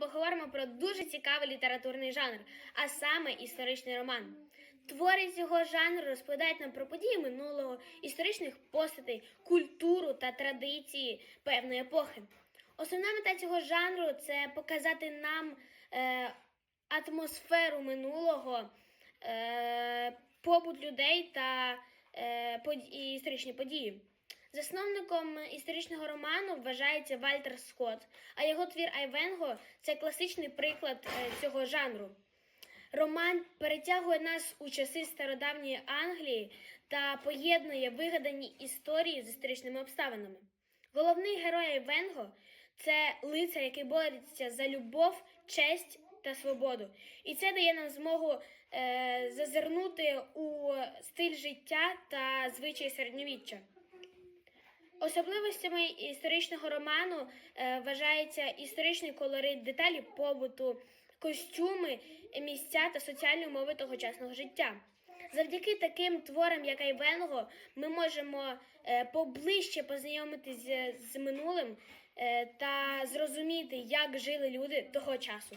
поговоримо про дуже цікавий літературний жанр, а саме історичний роман. Твори цього жанру розповідають нам про події минулого, історичних постатей, культуру та традиції певної епохи. Основна мета цього жанру це показати нам е, атмосферу минулого, е, побут людей та е, под- історичні події. Засновником історичного роману вважається Вальтер Скотт, а його твір Айвенго це класичний приклад е, цього жанру. Роман перетягує нас у часи стародавньої Англії та поєднує вигадані історії з історичними обставинами. Головний герой Айвенго це лицар, який бореться за любов, честь та свободу. І це дає нам змогу е, зазирнути у стиль життя та звичаї середньовіччя. Особливостями історичного роману е, вважається історичний колорит, деталі побуту, костюми, місця та соціальні умови тогочасного життя. Завдяки таким творам, як Айвенго, ми можемо е, поближче познайомитися з, минулим е, та зрозуміти, як жили люди того часу.